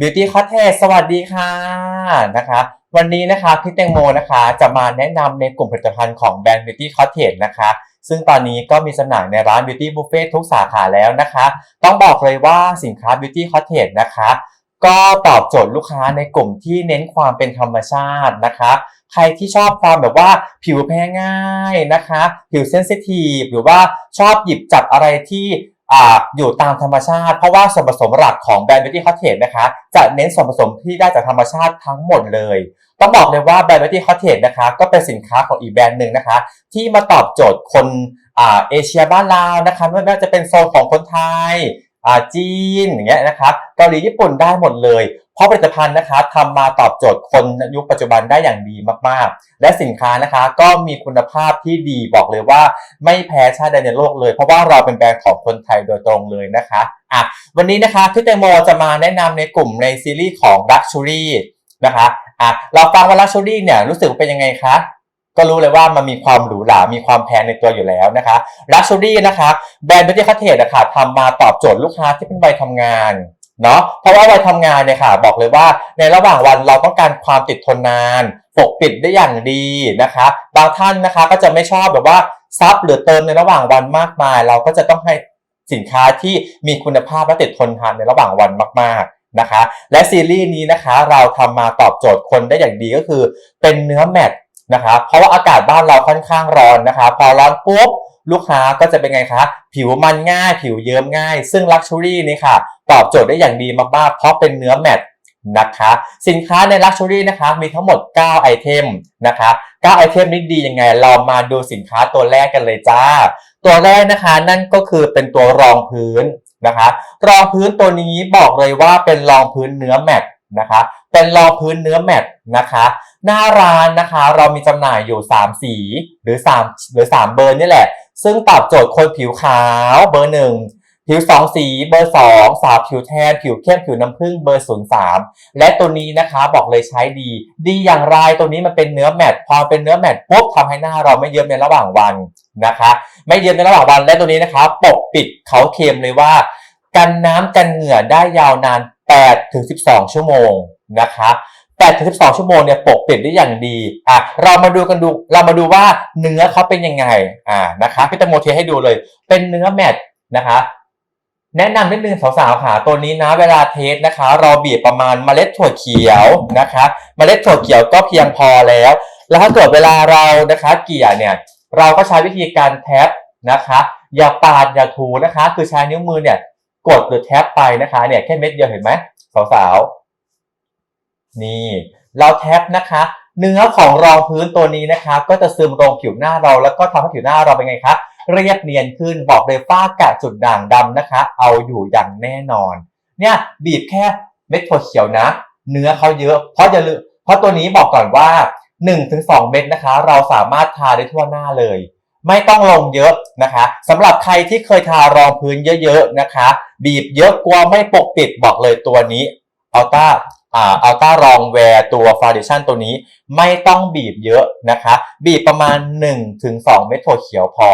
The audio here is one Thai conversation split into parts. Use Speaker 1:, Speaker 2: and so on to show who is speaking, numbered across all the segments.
Speaker 1: Beauty Cottage สวัสดีค่ะนะคะวันนี้นะคะพี่แตงโมนะคะจะมาแนะนำในกลุ่มผลิตภัณฑ์ของแบรนด์ Beauty Cottage นะคะซึ่งตอนนี้ก็มีจำหน่ายในร้าน Beauty Buffet ทุกสาขาแล้วนะคะ ต้องบอกเลยว่าสินค้า Beauty Cottage นะคะก็ตอบโจทย์ลูกค้าในกลุ่มที่เน้นความเป็นธรรมชาตินะคะ ใครที่ชอบความแบบว่าผิวแพ้ง่ายนะคะ ผิวเซนซิทีฟหรือว่าชอบหยิบจับอะไรที่ อ่าอยู่ตามธรรมชาติ เพราะว่าส่วนผสมหลักของแบรนด์ Beauty Cottage นะคะ จะเน้นส่วนผสมที่ได้จากธรรมชาติทั้งหมดเลย ต้องบอกเลยว่าแบรนด์ Beauty Cottage นะคะ ก็เป็นสินค้าของอีกแบรนด์หนึ่งนะคะ ที่มาตอบโจทย์คนอ่าเอเชียบ้านเรานะคะไม่ว่าจะเป็นโซนของคนไทย จีนอย่างเงี้ยนะครับเกาหลีญี่ปุ่นได้หมดเลย เพราะผลิตภัณฑ์นะคะทำมาตอบโจทย์คนยุคปัจจุบันได้อย่างดีมากๆ และสินค้านะคะก็มีคุณภาพที่ดีบอกเลยว่าไม่แพ้ชาติใดในโลกเลย เพราะว่าเราเป็นแบรนด์ของคนไทยโดยตรงเลยนะคะอะวันนี้นะคะพี่แตงโมจะมาแนะนำในกลุ่มในซีรีส์ของ Luxury นะคะอะเราฟังว่า Luxury เนี่ยรู้สึกเป็นยังไงคะ ก็รู้เลยว่ามันมีความหรูหรา มีความแพงในตัวอยู่แล้วนะคะ Luxury นะคะแบรนด์ Beauty Cottage นะคะทำมาตอบโจทย์ลูกค้าที่เป็นวัยทำงานเนาะเพราะว่าวัยทำงานเนี่ยค่ะ บอกเลยว่าในระหว่างวันเราต้องการความติดทนนาน ปกปิดได้อย่างดีนะคะ บางท่านนะคะก็จะไม่ชอบแบบว่าซับหรือเติมในระหว่างวันมากมาย เราก็จะต้องให้สินค้าที่มีคุณภาพและติดทนทานในระหว่างวันมากๆนะคะ และซีรีส์นี้นะคะเราทำมาตอบโจทย์คนได้อย่างดีก็คือ เป็นเนื้อแมตต์ นะคะเพราะว่าอากาศบ้านเราค่อนข้างร้อนนะคะพอร้อนปุ๊บลูกค้าก็จะเป็นไงคะ ผิวมันง่าย ผิวเยิ้มง่าย ซึ่ง Luxury นี่ค่ะ ตอบโจทย์ได้อย่างดีมากๆ เพราะเป็นเนื้อแมตต์นะคะ สินค้าใน Luxury นะคะมีทั้งหมด 9 ไอเทมนะคะ9ไอเทมนี้ดียังไง เรามาดูสินค้าตัวแรกกันเลยจ้า ตัวแรกนะคะนั่นก็คือเป็นตัวรองพื้นนะคะ รองพื้นตัวนี้บอกเลยว่าเป็นรองพื้นเนื้อแมตต์นะคะ เป็นรองพื้นเนื้อแมตต์นะคะ หน้าร้านนะคะ เรามีจำหน่ายอยู่ 3 สีหรือ 3 หรือ 3 เบอร์นี่แหละ ซึ่งตอบโจทย์คนผิวขาวเบอร์หนึ่งผิว 2 สี เบอร์ 2 สาวผิวแทน ผิวเข้มผิวน้ำผึ้งเบอร์ 03 และตัวนี้นะคะบอกเลยใช้ดี ดีอย่างไรตัวนี้มันเป็นเนื้อแมตต์พอเป็นเนื้อแมตต์ปุ๊บทำให้หน้าเราไม่เยิ้มในระหว่างวันนะคะ ไม่เยิ้มในระหว่างวันและตัวนี้นะคะ ปกปิดเขาเคลมเลยว่า กันน้ำกันเหงื่อได้ยาวนาน8-12 ชั่วโมงนะคะ 8ถึง12 ชั่วโมงเนี่ยปกปิดได้อย่างดีอะเรามาดูกันดูเรามาดูว่าเนื้อเขาเป็นยังไงอ่านะคะพี่ตงโมเทให้ดูเลย เป็นเนื้อแมตต์นะคะ แนะนำนิดนึงสาวๆค่ะตัวนี้นะเวลาเทสนะคะ เราบีบประมาณเมล็ดถั่วเขียวนะคะเมล็ดถั่วเขียวก็เพียงพอแล้ว แล้วถ้าเกิดเวลาเรานะคะเกี่ยเนี่ยเราก็ใช้วิธีการแท็บนะคะ อย่าปาดอย่าถูนะคะ คือใช้นิ้วมือเนี่ยกดหรือแท็บไปนะคะเนี่ยแค่เม็ดเดียวเห็นไหมสาวๆ นี่ เราแท็บนะคะ เนื้อของรองพื้นตัวนี้นะคะ ก็จะซึมลงผิวหน้าเราแล้วก็ทำให้ผิวหน้าเราเป็นไงคะเรียบเนียนขึ้นบอกเลยฝ้ากระจุดด่างดำนะคะ เอาอยู่อย่างแน่นอน เนี่ยบีบแค่เม็ดถั่วเขียวนะ เนื้อเขาเยอะ เพราะอย่าลืมเพราะตัวนี้บอกก่อนว่า 1-2 เม็ดนะคะ เราสามารถทาได้ทั่วหน้าเลย ไม่ต้องลงเยอะนะคะสำหรับใครที่เคยทารองพื้นเยอะๆนะคะ บีบเยอะกลัวไม่ปกปิดบอกเลยตัวนี้อัลต้า อ่าอัลต้ารองแวร์ตัวฟ u n เดชั่นตัวนี้ไม่ต้องบีบเยอะนะคะ บีบประมาณ 1-2 เม็ดถั่วเขียวพอ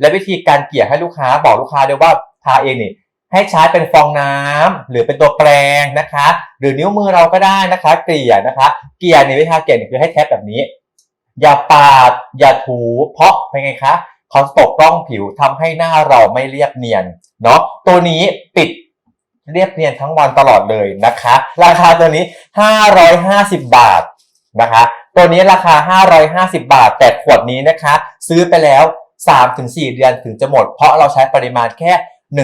Speaker 1: และวิธีการเกลี่ยให้ลูกค้าบอกลูกค้าด้วยว่าทาเองนี่ให้ใช้เป็นฟองน้ำหรือเป็นตัวแปรงนะคะ หรือนิ้วมือเราก็ได้นะคะ เกลี่ยนะคะ เกลี่ยในวิธีการเกลี่ยนี่คือให้แทบแบบนี้ อย่าปาดอย่าถูเพราะเป็นไงคะเขาตกร่องผิวทำให้หน้าเราไม่เรียบเนียนเนาะตัวนี้ปิด เรียบเนียนทั้งวันตลอดเลยนะคะ ราคาตัวนี้ 550 บาทนะคะ ตัวนี้ราคา 550 บาท แต่ขวดนี้นะคะ ซื้อไปแล้ว 3-4 เดือนถึงจะหมด เพราะเราใช้ปริมาณแค่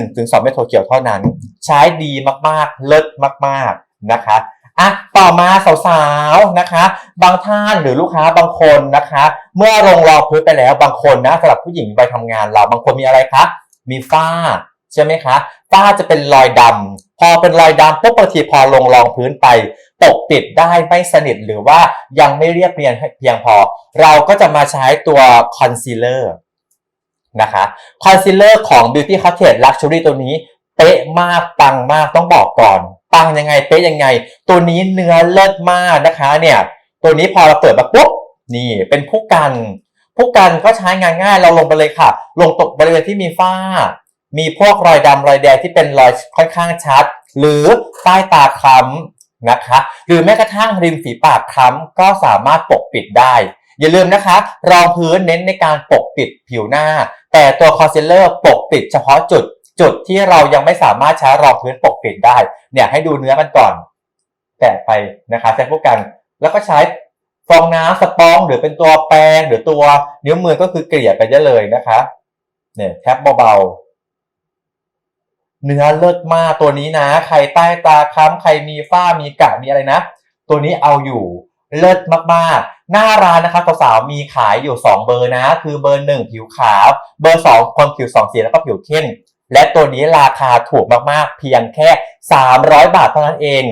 Speaker 1: 1-2 เม็ดถั่วเขียวเท่านั้น ใช้ดีมากๆ เลิศมากๆนะคะอะต่อมาสาวๆนะคะ บางท่านหรือลูกค้าบางคนนะคะ เมื่อลงรองพื้นไปแล้วบางคนนะสำหรับผู้หญิงไปทำงานเราบางคนมีอะไรคะมีฝ้า ใช่ไหมคะฝ้าจะเป็นรอยดำพอเป็นรอยดำปุ๊บบางทีพอลงรองพื้นไปปกปิดได้ไม่สนิทหรือว่ายังไม่เรียบเรียนเพียงพอ เราก็จะมาใช้ตัวคอนซีลเลอร์นะคะคอนซีลเลอร์ของ Beauty Cottage Luxury ตัวนี้เป๊ะมากปังมากต้องบอกก่อนปังยังไงเป๊ะยังไง ตัวนี้เนื้อเลิศมากนะคะเนี่ยตัวนี้พอเราเปิดมาปุ๊บนี่เป็นผู้กัน ผู้กันก็ใช้งานง่ายเราลงไปเลยค่ะ ลงตกบริเวณที่มีฝ้า มีพวกรอยดำรอยแดงที่เป็นรอยค่อนข้างชัด หรือใต้ตาคล้นะคะ หรือแม้กระทั่งริมฝีปากคล้ำก็สามารถปกปิดได้ อย่าลืมนะคะ รองพื้นเน้นในการปกปิดผิวหน้า แต่ตัวคอนซีลเลอร์ปกปิดเฉพาะจุด จุดที่เรายังไม่สามารถใช้รองพื้นปกปิดได้ เนี่ยให้ดูเนื้อกันก่อน แตะไปนะคะใช้พวกกัน แล้วก็ใช้ฟองน้ำสปองหรือเป็นตัวแปรงหรือตัวนิ้วมือก็คือเกลี่ยไปได้เลยนะคะ เนี่ยแทบเบาๆ เนื้อเลิศมากตัวนี้นะ ใครใต้ตาค้ำใครมีฝ้ามีกระมีอะไรนะ ตัวนี้เอาอยู่เลิศมากๆ หน้าร้านนะคะสาวๆมีขายอยู่ 2 เบอร์นะ คือเบอร์ 1 ผิวขาว เบอร์ 2 คนผิว2สีแล้วก็ผิวเข้มและตัวนี้ราคาถูกมากๆ เพียงแค่ 300 บาทเท่านั้นเอง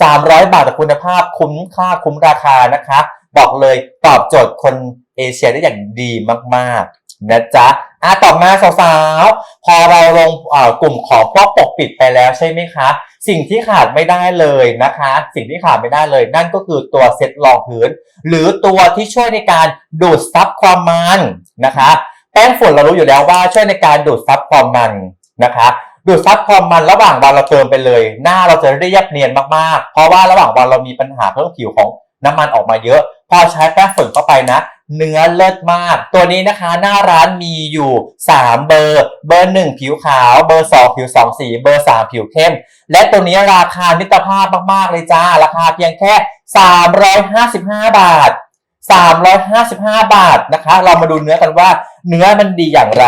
Speaker 1: 300 บาทแต่คุณภาพคุ้มค่าคุ้มราคานะคะ บอกเลยตอบโจทย์คนเอเชียได้อย่างดีมากๆ นะจ๊ะ อะต่อมาสาวๆ พอเราลงกลุ่มของพวกปกปิดไปแล้วใช่ไหมคะ สิ่งที่ขาดไม่ได้เลยนะคะ สิ่งที่ขาดไม่ได้เลย นั่นก็คือตัวเซ็ตรองพื้น หรือตัวที่ช่วยในการดูดซับความมันนะคะ แป้งฝุ่นเรารู้อยู่แล้วว่าช่วยในการดูดซับความมันนะคะดูดซับความมันระหว่างวันเราเติมไปเลย หน้าเราจะเรียบเนียนมากๆ เพราะว่าระหว่างวันเรามีปัญหาเรื่องผิวของน้ำมันออกมาเยอะ พอใช้แป้งฝุ่นเข้าไปนะ เนื้อเลิศมาก ตัวนี้นะคะหน้าร้านมีอยู่ 3 เบอร์ เบอร์ 1 ผิวขาว เบอร์ 2 ผิว 2 สี เบอร์ 3 ผิวเข้ม และตัวนี้ราคามิตรภาพมาก ๆ เลยจ้า ราคาเพียงแค่ 355 บาท 355 บาทนะคะ เรามาดูเนื้อกันว่าเนื้อมันดีอย่างไร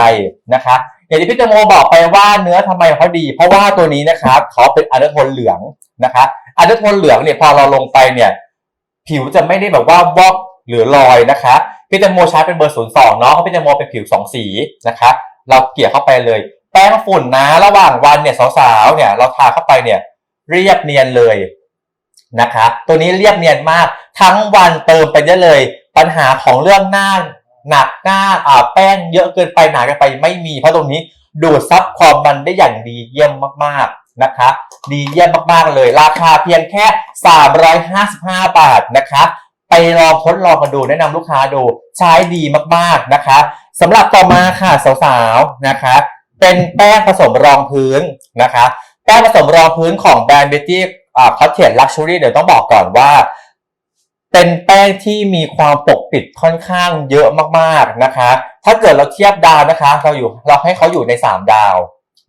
Speaker 1: นะคะอย่างที่พี่แตงโมบอกไปว่าเนื้อทำไมเขาดี เพราะว่าตัวนี้นะครับเขาเป็นอะเดอร์โทนเหลืองนะคะอะเดอร์โทนเหลืองเนี่ยพอเราลงไปเนี่ย ผิวจะไม่ได้แบบว่าวอก หรือลอยนะคะพี่แตงโมใช้เป็นเบอร์ศูนย์สองเนาะเพราะพี่แตงโมเป็นผิวสองสีนะคะ เราเกลี่ยเข้าไปเลย แป้งฝุ่นนะระหว่างวันเนี่ยสาวๆเนี่ยเราทาเข้าไปเนี่ยเรียบเนียนเลยนะคะ ตัวนี้เรียบเนียนมากทั้งวันเติมไปได้เลย ปัญหาของเรื่องหน้าหนักหน้าอ่าแป้งเยอะเกินไปหนาเกินไปไม่มี เพราะตรงนี้ดูดซับความมันได้อย่างดีเยี่ยมมากๆนะคะ ดีเยี่ยมมากๆเลย ราคาเพียงแค่ 355 บาทนะคะ ไปลองทดลองกันดูแนะนำลูกค้าดูใช้ดีมากๆนะคะสำหรับต่อมาค่ะสาวๆนะคะ เป็นแป้งผสมรองพื้นนะคะ แป้งผสมรองพื้นของแบรนด์ Beauty อ่า Cottage Luxury เดี๋ยวต้องบอกก่อนว่า เป็นแป้งที่มีความปกปิดค่อนข้างเยอะมากๆนะคะ ถ้าเกิดเราเทียบดาวนะคะ เราอยู่เราให้เขาอยู่ใน 3 ดาว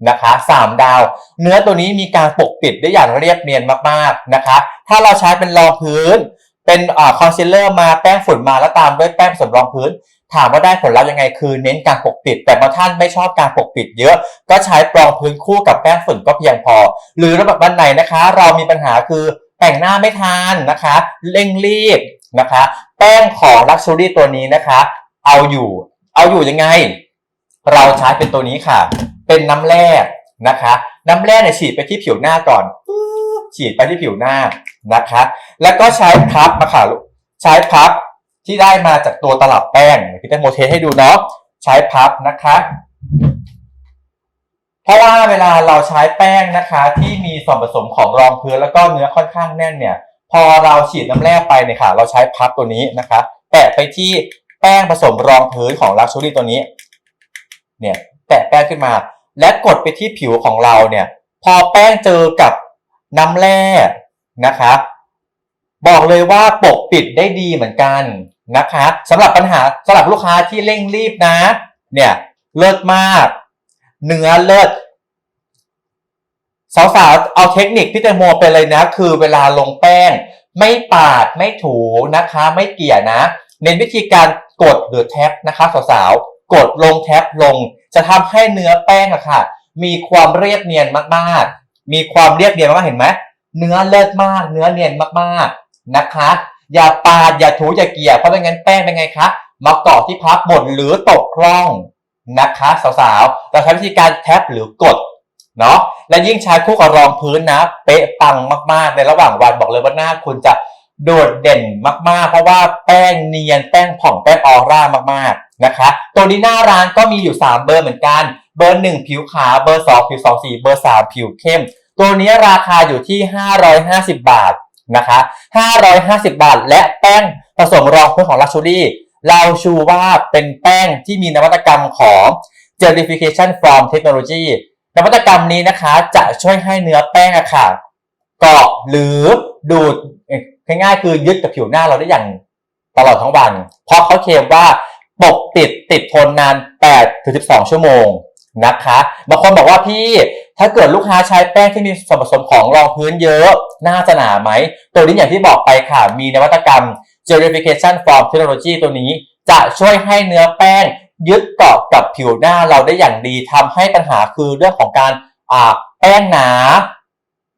Speaker 1: นะคะ3ดาว เนื้อตัวนี้มีการปกปิดได้อย่างเรียบเนียนมากๆนะคะ ถ้าเราใช้เป็นรองพื้น เป็นอคอนซีลเลอร์มาแป้งฝุ่นมาแล้วตามด้วยแป้งผสมรองพื้น ถามว่าได้ผลลัพธ์ยังไงคือเน้นการปกปิด แต่บางท่านไม่ชอบการปกปิดเยอะ ก็ใช้ปรองพื้นคู่กับแป้งฝุ่นก็เพียงพอ หรือระบบวันไหนนะคะ เรามีปัญหาคือแต่งหน้าไม่ทันนะคะ เร่งรีบนะคะ แป้งของ Luxury ตัวนี้นะคะ เอาอยู่ เอาอยู่ยังไง เราใช้เป็นตัวนี้ค่ะ เป็นน้ำแร่นะคะ น้ำแร่เนี่ยฉีดไปที่ผิวหน้าก่อน ฉีดไปที่ผิวหน้านะคะ แล้วก็ใช้พับมาค่ะใช้พับที่ได้มาจากตัวตลับแป้งพี่แตงโมเทสให้ดูเนาะใช้พับนะคะ เพราะว่าเวลาเราใช้แป้งนะคะ ที่มีส่วนผสมของรองพื้นแล้วก็เนื้อค่อนข้างแน่นเนี่ย พอเราฉีดน้ำแร่ไปเนี่ยค่ะ เราใช้พับตัวนี้นะคะ แตะไปที่แป้งผสมรองพื้นของลักชูรี่ตัวนี้ เนี่ย แตะแป้งขึ้นมา และกดไปที่ผิวของเราเนี่ย พอแป้งเจอกับ น้ำแร่นะคะบอกเลยว่าปกปิดได้ดีเหมือนกันนะคะสำหรับปัญหาสำหรับลูกค้าที่เร่งรีบนะ เนี่ยเลิศมาก เนื้อเลิศสาวๆเอาเทคนิคพี่แตงโมไปเลยนะ คือเวลาลงแป้ง ไม่ปาดไม่ถูนะคะ ไม่เกี่ยนะ เน้นวิธีการกดหรือแท็บนะคะสาวๆกดลงแท็บลง จะทำให้เนื้อแป้งอะค่ะ มีความเรียบเนียนมากๆ มีความเรียบเนียนมากเห็นไหมเนื้อเลิศมาก เนื้อเนียนมากๆนะคะ อย่าปาดอย่าถูอย่าเกี่ยเพราะไม่งั้นแป้งเป็นไงคะมาเกาะที่พับหมดหรือตกคล่องนะคะสาวๆเราใช้วิธีการแท็บหรือกดเนาะและยิ่งใช้คู่กับรองพื้นนะ เป๊ะปังมากๆ ในระหว่างวันบอกเลยว่าหน้าคุณจะโดดเด่นมากๆ เพราะว่าแป้งเนียนแป้งผ่องแป้งออร่ามากๆ นะคะ ตัวนี้หน้าร้านก็มีอยู่ 3 เบอร์เหมือนกัน เบอร์ 1 ผิวขาว เบอร์ 2 ผิว2สี เบอร์ 3 ผิวเข้ม ตัวนี้ราคาอยู่ที่ 550 บาทนะคะ550 บาท และแป้งผสมรองพื้นของ Luxury เราชูว่าเป็นแป้งที่มีนวัตกรรมของ Gelification from Technology นวัตกรรมนี้นะคะจะช่วยให้เนื้อแป้งอะค่ะเกาะหรือดูดง่ายๆคือยึดกับผิวหน้าเราได้อย่างตลอดทั้งวัน เพราะเขาเคลมว่า ปกติดติดทนนาน8ถึง12 ชั่วโมงนะคะบางคนบอกว่าพี่ถ้าเกิดลูกค้าใช้แป้งที่มีส่วนผสมของรองพื้นเยอะน่าจะหนาไหม ตัวนี้อย่างที่บอกไปค่ะมีนวัตกรรม Gelification Form Technology ตัวนี้ จะช่วยให้เนื้อแป้งยึดเกาะกับผิวหน้าเราได้อย่างดีทำให้ปัญหาคือเรื่องของการแป้งหนา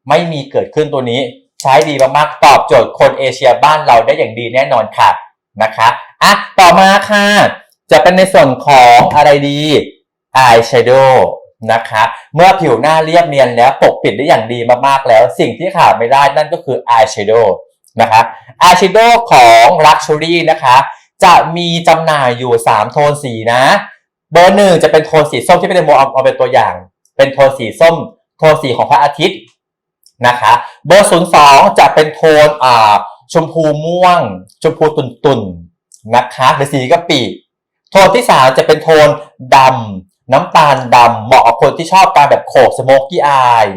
Speaker 1: ไม่มีเกิดขึ้นตัวนี้ ใช้ดีมากๆตอบโจทย์คนเอเชียบ้านเราได้อย่างดีแน่นอนค่ะนะคะ อะต่อมาค่ะ จะเป็นในส่วนของอะไรดีอายแชโดว์นะคะเมื่อผิวหน้าเรียบเนียนแล้วปกปิดได้อย่างดีมากๆแล้ว สิ่งที่ขาดไม่ได้นั่นก็คืออายแชโดว์นะคะอายแชโดว์ของ Luxury นะคะ จะมีจำหน่ายอยู่ 3 โทนสีนะ เบอร์หนึ่งจะเป็นโทนสีส้มที่เป็นโมเอาเอาเป็นตัวอย่าง เป็นโทนสีส้ม โทนสีของพระอาทิตย์นะคะเบอร์ศูนย์สองจะเป็นโทนอ่าชมพูม่วง ชมพูตุนตุน นะคะหรือสีกะปิโทนที่สามจะเป็นโทนดำน้ำตาลดำเหมาะกับคนที่ชอบการแบบโขกสโมกกี้อาย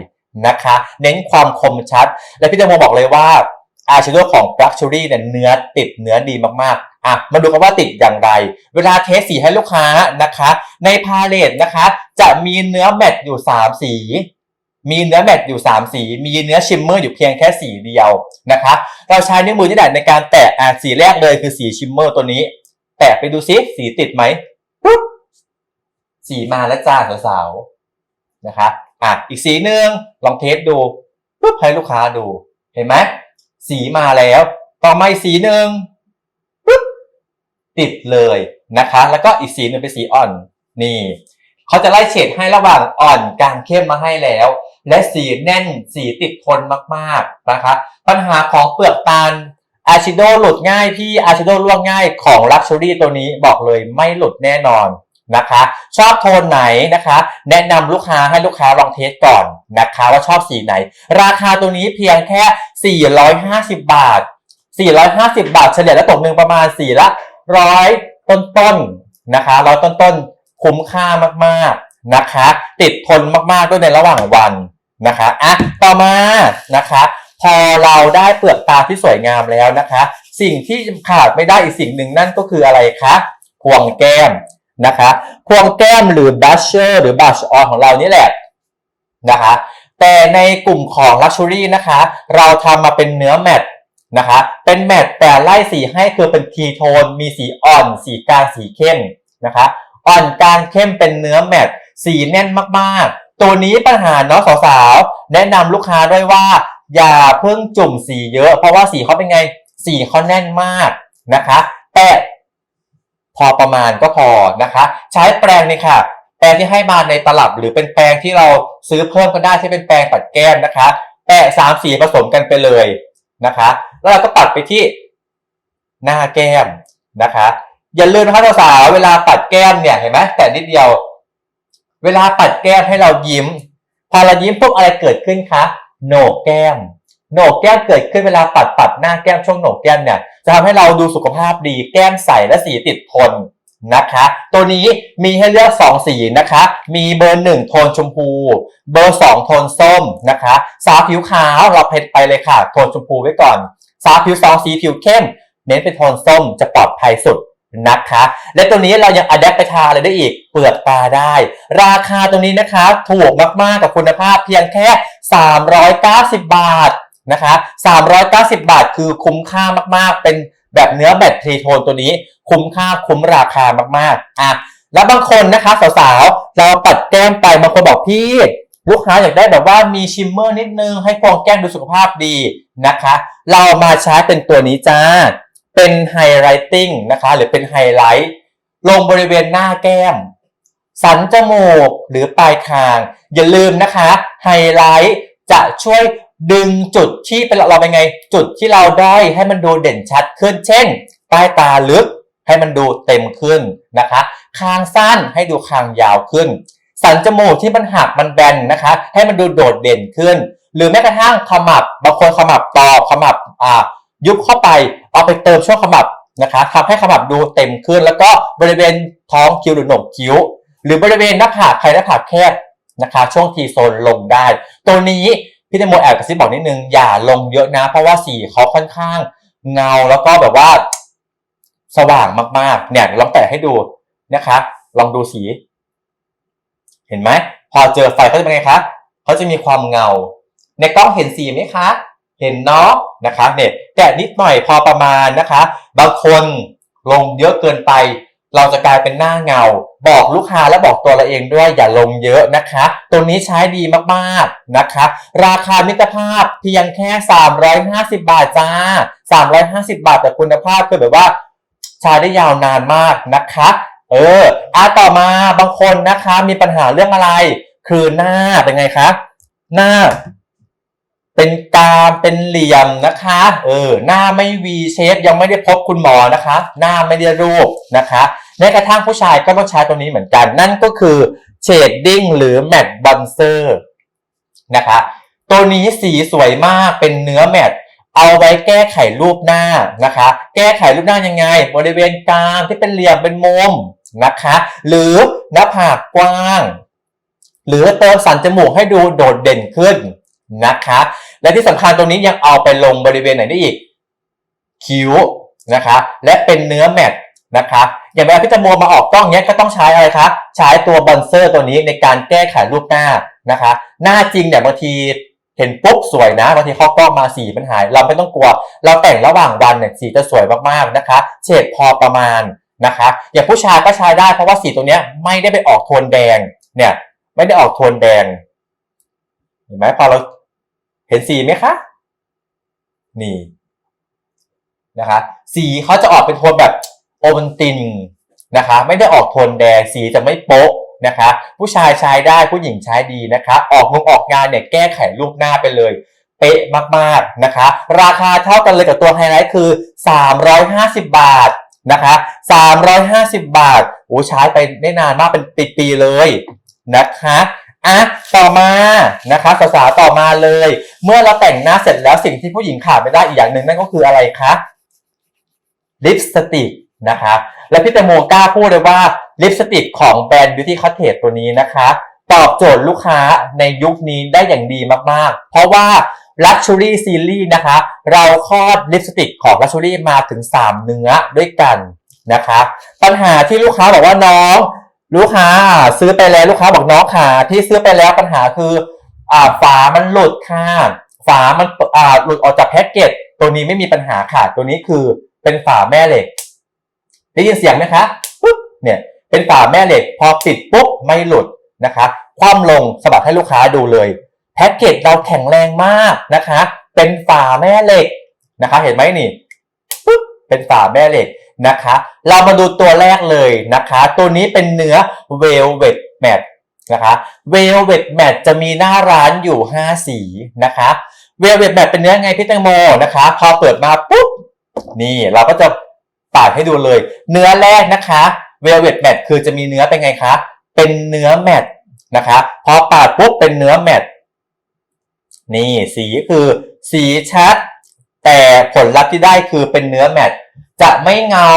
Speaker 1: นะคะ เน้นความคมชัด และพี่เตโมบอกเลยว่าอาชิโดของ Luxury เนี่ยเนื้อติดเนื้อดีมากๆ อะ มาดูกันว่าติดอย่างไร เวลาเทสสีให้ลูกค้านะคะ ในพาเลตนะคะ จะมีเนื้อแมตต์อยู่ 3 สี มีเนื้อแมตต์อยู่ 3 สี มีเนื้อชิมเมอร์อยู่เพียงแค่สีเดียวนะคะเราใช้นิ้วมือนี่แหละในการแตะอะสีแรกเลยคือสีชิมเมอร์ตัวนี้ แตะไปดูซิสีติดไหมปุ๊บสีมาแล้วจ้าสาวๆนะคะอะอีกสีหนึ่งลองเทสดูปุ๊บให้ลูกค้าดูเห็นไหมสีมาแล้ว ต่อมาอีกสีหนึ่งปุ๊บติดเลยนะคะ แล้วก็อีกสีหนึ่งเป็นสีอ่อนนี่เขาจะไล่เฉดให้ระหว่างอ่อนกลางเข้มมาให้แล้ว และสีแน่นสีติดทนมากๆนะคะ ปัญหาของเปลือกตาลอาชิโดหลุดง่ายพี่อาชิโดร่วงง่ายของ Luxury ตัวนี้บอกเลยไม่หลุดแน่นอนนะคะ ชอบโทนไหนนะคะ แนะนำลูกค้าให้ลูกค้าลองเทสก่อนนะคะ ว่าชอบสีไหน ราคาตัวนี้เพียงแค่ 450 บาท 450 บาทเฉลี่ยแล้วตกหนึ่งประมาณ4ละร้อยต้นๆนะคะร้อยต้นๆคุ้มค่ามากๆนะคะ ติดทนมากๆด้วยในระหว่างวัน นะคะอะต่อมานะคะ พอเราได้เปลือกตาที่สวยงามแล้วนะคะ สิ่งที่ขาดไม่ได้อีกสิ่งหนึ่งนั่นก็คืออะไรคะพวงแก้มนะคะพวงแก้มหรือบัชเชอร์หรือบัชออนของเรานี่แหละนะคะแต่ในกลุ่มของ Luxury นะคะ เราทำมาเป็นเนื้อแมตต์นะคะ เป็นแมตต์แต่ไล่สีให้คือเป็นทีโทน มีสีอ่อน สีกลาง สีเข้มนะคะ อ่อนกลางเข้มเป็นเนื้อแมตต์สีแน่นมากๆ ตัวนี้ปัญหาเนาะสาวๆ แนะนำลูกค้าด้วยว่า อย่าเพิ่งจุ่มสีเยอะ เพราะว่าสีเขาเป็นไง สีเขาแน่นมากนะคะแต่พอประมาณก็พอนะคะ ใช้แปรงนี่ค่ะ แปรงที่ให้มาในตลับหรือเป็นแปรงที่เราซื้อเพิ่มก็ได้ที่เป็นแปรงปัดแก้มนะคะ แปะสามสีผสมกันไปเลยนะคะ แล้วเราก็ปัดไปที่หน้าแก้มนะคะ อย่าลืมนะคะสาวๆเวลาปัดแก้มเนี่ยเห็นไหมแต่นิดเดียว เวลาปัดแก้มให้เรายิ้ม พอเรายิ้มปุ๊บอะไรเกิดขึ้นคะโหนกแก้มโหนกแก้มเกิดขึ้นเวลาปัดปัดหน้าแก้มช่วงโหนกแก้มเนี่ยจะทำให้เราดูสุขภาพดีแก้มใสและสีติดทนนะคะ ตัวนี้มีให้เลือก 2 สีนะคะ มีเบอร์ 1 โทนชมพู เบอร์ 2 โทนส้มนะคะ สาวผิวขาวเราเพชรไปเลยค่ะ โทนชมพูไว้ก่อน สาวผิวสองสีผิวเข้ม เน้นเป็นโทนส้มจะปลอดภัยสุด นะคะ และตัวนี้เรายังอัดแอปไปทาอะไรได้อีกเปลือกตาได้ ราคาตรงนี้นะคะถูกมากๆกับคุณภาพเพียงแค่ 390 บาทนะคะ390 บาทคือคุ้มค่ามากๆ เป็นแบบเนื้อแบตทรีโทนตัวนี้ คุ้มค่าคุ้มราคามากๆอะแล้วบางคนนะคะสาวๆ เราปัดแก้มไปบางคนบอกพี่ลูกค้าอยากได้แบบว่ามีชิมเมอร์นิดนึงให้ฟองแก้มดูสุขภาพดีนะคะ เรามาใช้เป็นตัวนี้จ้า เป็นไฮไลติ้งนะคะหรือเป็นไฮไลท์ลงบริเวณหน้าแก้ม สันจมูกหรือปลายคาง อย่าลืมนะคะไฮไลท์จะช่วยดึงจุดที่เป็นเราเป็นไง จุดที่เราได้ให้มันดูเด่นชัดขึ้น เช่น ใต้ตาลึกให้มันดูเต็มขึ้นนะคะ คางสั้นให้ดูคางยาวขึ้น สันจมูกที่มันหักมันแบนนะคะ ให้มันดูโดดเด่นขึ้น หรือแม้กระทั่งขมับบางคนขมับตอขมับอ่า ยุบเข้าไปเอาไปเติมช่วงขมับนะคะทำให้ขมับดูเต็มขึ้น แล้วก็บริเวณท้องคิ้วหรือหนกคิ้ว หรือบริเวณหน้าผากใครหน้าผากแคบนะคะ ช่วงทีโซนลงได้ ตัวนี้พี่พี่แตโมแอบกระซิบบอกนิดนึงอย่าลงเยอะนะ เพราะว่าสีเขาค่อนข้างเงาแล้วก็แบบว่าสว่างมากๆ เนี่ยลองแตะให้ดูนะคะ ลองดูสี เห็นไหม พอเจอไฟเขาจะเป็นไงคะเขาจะมีความเงา ในกล้องเห็นสีไหมคะ เห็นเนาะนะคะเนี่ยแตะนิดหน่อยพอประมาณนะคะ บางคนลงเยอะเกินไป เราจะกลายเป็นหน้าเงา บอกลูกค้าและบอกตัวเราเองด้วยอย่าลงเยอะนะคะ ตัวนี้ใช้ดีมากๆนะคะ ราคามิตรภาพเพียงแค่ 350 บาทจ้า 350 บาทแต่คุณภาพคือแบบว่าใช้ได้ยาวนานมากนะคะเอออะต่อมาบางคนนะคะมีปัญหาเรื่องอะไร คือหน้าเป็นไงคะ หน้า เป็นกามเป็นเหลี่ยมนะคะ เออ หน้าไม่ V shape ยังไม่ได้พบคุณหมอนะคะ หน้าไม่ได้รูปนะคะแม้กระทั่งผู้ชายก็ต้องใช้ตัวนี้เหมือนกัน นั่นก็คือ shading หรือ matte bronzer นะคะ ตัวนี้สีสวยมากเป็นเนื้อแมตต์เอาไว้แก้ไขรูปหน้านะคะ แก้ไขรูปหน้ายังไง บริเวณกามที่เป็นเหลี่ยมเป็นมุมนะคะ หรือหน้าผากกว้าง หรือเติมสันจมูกให้ดูโดดเด่นขึ้น นะคะ และที่สำคัญตรงนี้ยังเอาไปลงบริเวณไหนได้อีก คิ้วนะคะ และเป็นเนื้อแมตต์นะคะอย่างเวลาพี่จะมัวมาออกกล้องเนี้ยก็ต้องใช้อะไรคะใช้ตัวบอนเซอร์ตัวนี้ในการแก้ไขรูปหน้านะคะ หน้าจริงเนี่ยบางทีเห็นปุ๊บสวยนะบางทีเข้ากล้องมาสีมันหาย เราไม่ต้องกลัว เราแต่งระหว่างวันเนี่ยสีจะสวยมากๆนะคะ เฉดพอประมาณนะคะ อย่างผู้ชายก็ใช้ได้เพราะว่าสีตัวเนี้ยไม่ได้ไปออกโทนแดงเนี่ยไม่ได้ออกโทนแดงเห็นไหมพอเรา เห็นสีไหมคะ นี่นะคะสีเขาจะออกเป็นโทนแบบโอวันตินนะคะ ไม่ได้ออกโทนแดงสีจะไม่โป๊ะนะคะ ผู้ชายใช้ได้ผู้หญิงใช้ดีนะคะ ออกงงออกงานเนี่ยแก้ไขรูปหน้าไปเลย เป๊ะมากๆนะคะ ราคาเท่ากันเลยกับตัวไฮไลท์คือ 350 บาทนะคะ 350 บาทโอ้ใช้ไปได้นานมากเป็นปีๆเลยนะคะ อะต่อมานะคะสาวๆต่อมาเลย เมื่อเราแต่งหน้าเสร็จแล้วสิ่งที่ผู้หญิงขาดไม่ได้อีกอย่างหนึ่งนั่นก็คืออะไรคะลิปสติกนะคะและพี่แตงโมกล้าพูดเลยว่าลิปสติกของแบรนด์ Beauty Cottage ตัวนี้นะคะ ตอบโจทย์ลูกค้าในยุคนี้ได้อย่างดีมากๆ เพราะว่า Luxury Series นะคะ เราคลอดลิปสติกของ Luxury มาถึง 3 เนื้อด้วยกันนะคะ ปัญหาที่ลูกค้าบอกว่าน้อง ลูกค้าซื้อไปแล้วลูกค้าบอกน้องค่ะ ที่ซื้อไปแล้วปัญหาคือ อ่าฝามันหลุดค่ะ ฝามันอ่าหลุดออกจากแพ็กเกจตัวนี้ไม่มีปัญหาค่ะ ตัวนี้คือเป็นฝาแม่เหล็ก ได้ยินเสียงไหมคะปุ๊บเนี่ยเป็นฝาแม่เหล็ก พอปิดปุ๊บไม่หลุดนะคะ คว่ำลงสบัดให้ลูกค้าดูเลยแพ็กเกจเราแข็งแรงมากนะคะ เป็นฝาแม่เหล็กนะคะ เห็นไหมนี่ปุ๊บเป็นฝาแม่เหล็ก นะคะ เรามาดูตัวแรกเลยนะคะ ตัวนี้เป็นเนื้อ Velvet Matte นะคะ Velvet Matte จะมีหน้าร้านอยู่ 5 สีนะคะ Velvet Matte เป็นเนื้อไงพี่แตงโมนะคะ พอเปิดมาปุ๊บ นี่เราก็จะปาดให้ดูเลย เนื้อแรกนะคะ Velvet Matte คือจะมีเนื้อเป็นไงคะ เป็นเนื้อแมตนะคะพอปาดปุ๊บเป็นเนื้อแมตนี่สีคือสีชัด แต่ผลลัพธ์ที่ได้คือเป็นเนื้อแมต จะไม่เงา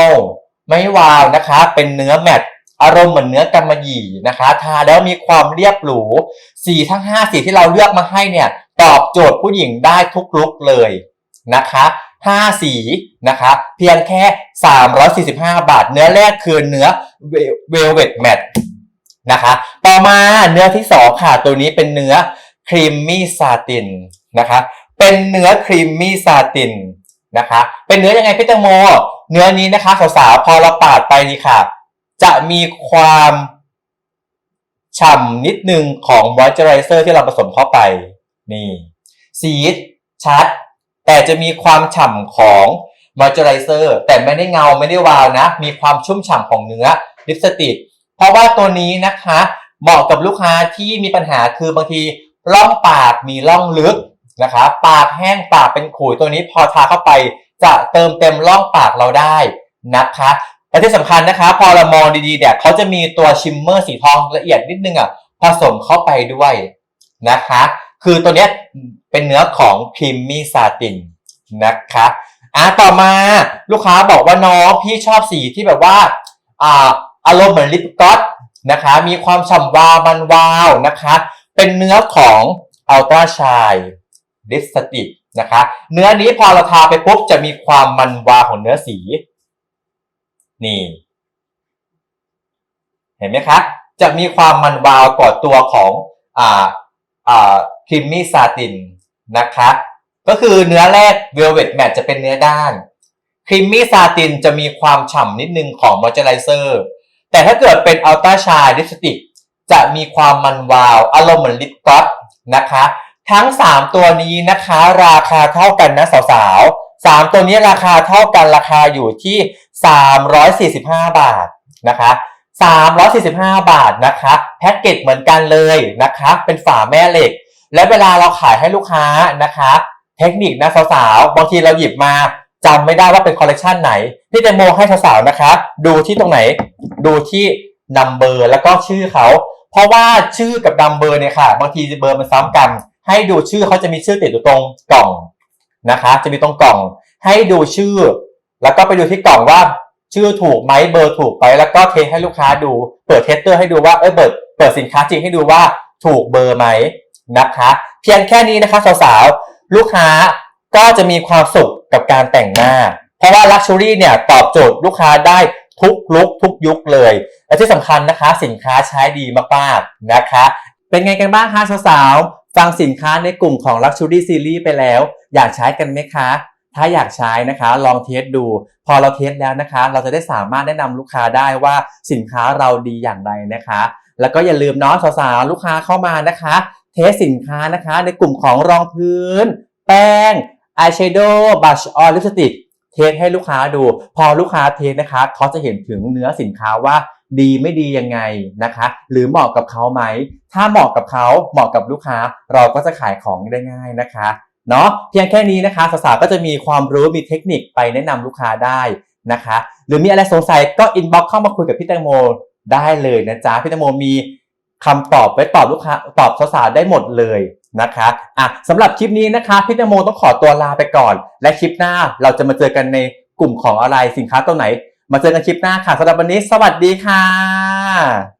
Speaker 1: ไม่วาวนะคะ เป็นเนื้อแมตต์อารมณ์เหมือนเนื้อกำมะหยี่นะคะ ทาแล้วมีความเรียบหรู สีทั้ง 5 สีที่เราเลือกมาให้เนี่ย ตอบโจทย์ผู้หญิงได้ทุกลุกเลยนะคะ5สีนะคะ เพียงแค่ 345 บาท เนื้อแรกคือเนื้อ Velvet Matte นะคะ ต่อมาเนื้อที่ 2 ค่ะ ตัวนี้เป็นเนื้อ Creamy Satin นนะคะ เป็นเนื้อ Creamy Satin น นะคะ เป็นเนื้อยังไงพี่แตังโม เนื้อนี้นะคะสาวๆพอเราปาดไปนี่ค่ะ จะมีความฉ่ำนิดนึงของมอยเจอไรเซอร์ที่เราผสมเข้าไป นี่ สีชัด แต่จะมีความฉ่ำของมอยเจอไรเซอร์แต่ไม่ได้เงาไม่ได้วาวนะ มีความชุ่มฉ่ำของเนื้อลิปสติกเพราะว่าตัวนี้นะคะ เหมาะกับลูกค้าที่มีปัญหาคือบางทีร่องปากมีร่องลึก นะคะปากแห้งปากเป็นขุยตัวนี้พอทาเข้าไป จะเติมเต็มร่องปากเราได้นะคะและที่สำคัญนะคะ พอเรามองดีๆเนี่ยเขาจะมีตัวชิมเมอร์สีทองละเอียดนิดนึงอะผสมเข้าไปด้วยนะคะ คือตัวเนี้ยเป็นเนื้อของครีมมี่ซาตินนะคะอะต่อมาลูกค้าบอกว่าน้องพี่ชอบสีที่แบบว่าอ่าอารมณ์เหมือนลิปกลอสนะคะ มีความฉ่ำวาวมันวาวนะคะ เป็นเนื้อของอัลตราชาย ลิปสติกนะคะ เนื้อนี้พอเราทาไปปุ๊บจะมีความมันวาวของเนื้อสี นี่ เห็นไหมคะ จะมีความมันวาวกว่าตัวของอ่าอ่าครีมมี่ซาตินนะคะ ก็คือเนื้อแรก Velvet Matte จะเป็นเนื้อด้านครีมมี่ซาตินจะมีความฉ่ำนิดนึงของมอยเจอไรเซอร์แต่ถ้าเกิดเป็นอัลต้าชายลิปสติกจะมีความมันวาว อารมณ์เหมือนลิปกลอสนะคะ ทั้ง 3 ตัวนี้นะคะราคาเท่ากันนะสาวๆ3ตัวนี้ราคาเท่ากันราคาอยู่ที่ 345 บาทนะคะ345 บาทนะคะแพ็กเกจเหมือนกันเลยนะคะเป็นฝาแม่เหล็ก และเวลาเราขายให้ลูกค้านะคะ เทคนิคนะสาวๆบางทีเราหยิบมาจำไม่ได้ว่าเป็นคอลเลกชันไหนพี่แตงโมให้สาวๆนะคะดูที่ตรงไหนดูที่นัมเบอร์แล้วก็ชื่อเขา เพราะว่าชื่อกับนัมเบอร์เนี่ยค่ะบางทีเบอร์มันซ้ำกัน ให้ดูชื่อเขาจะมีชื่อติดอยู่ตรงกล่องนะคะ จะมีตรงกล่อง ให้ดูชื่อ แล้วก็ไปดูที่กล่องว่าชื่อถูกไหมเบอร์ถูกไป แล้วก็เทสให้ลูกค้าดู เปิดเทสเตอร์ให้ดูว่าเออเปิดเปิดสินค้าจริงให้ดูว่าถูกเบอร์ไหมนะคะ เพียงแค่นี้นะคะสาวๆลูกค้าก็จะมีความสุขกับการแต่งหน้า เพราะว่า Luxury เนี่ยตอบโจทย์ลูกค้าได้ทุกลุกทุกยุคเลย และที่สำคัญนะคะสินค้าใช้ดีมากๆนะคะ เป็นไงกันบ้างคะสาวๆ ฟังสินค้าในกลุ่มของ Luxury Series ไปแล้ว อยากใช้กันไหมคะ ถ้าอยากใช้นะคะ ลองเทสดู พอเราเทสแล้วนะคะ เราจะได้สามารถแนะนำลูกค้าได้ว่าสินค้าเราดีอย่างไรนะคะ แล้วก็อย่าลืมเนาะสาวๆลูกค้าเข้ามานะคะ เทสสินค้านะคะ ในกลุ่มของรองพื้น แป้งอายแชโดว์บัชออยลิปสติกเทสให้ลูกค้าดู พอลูกค้าเทสนะคะ เขาจะเห็นถึงเนื้อสินค้าว่า ดีไม่ดียังไงนะคะ หรือเหมาะกับเขาไหม ถ้าเหมาะกับเขาเหมาะกับลูกค้า เราก็จะขายของได้ง่ายนะคะเนาะเพียงแค่นี้นะคะสาวๆก็จะมีความรู้มีเทคนิคไปแนะนำลูกค้าได้นะคะ หรือมีอะไรสงสัยก็อินบ็อกเข้ามาคุยกับพี่แตงโมได้เลยนะจ๊ะพี่แตงโมมีคำตอบไว้ตอบลูกค้าตอบสาวๆได้หมดเลยนะคะอะสำหรับคลิปนี้นะคะพี่แตงโมต้องขอตัวลาไปก่อน และคลิปหน้าเราจะมาเจอกันในกลุ่มของอะไรสินค้าตัวไหน มาเจอกันคลิปหน้าค่ะสำหรับวันนี้สวัสดีค่ะ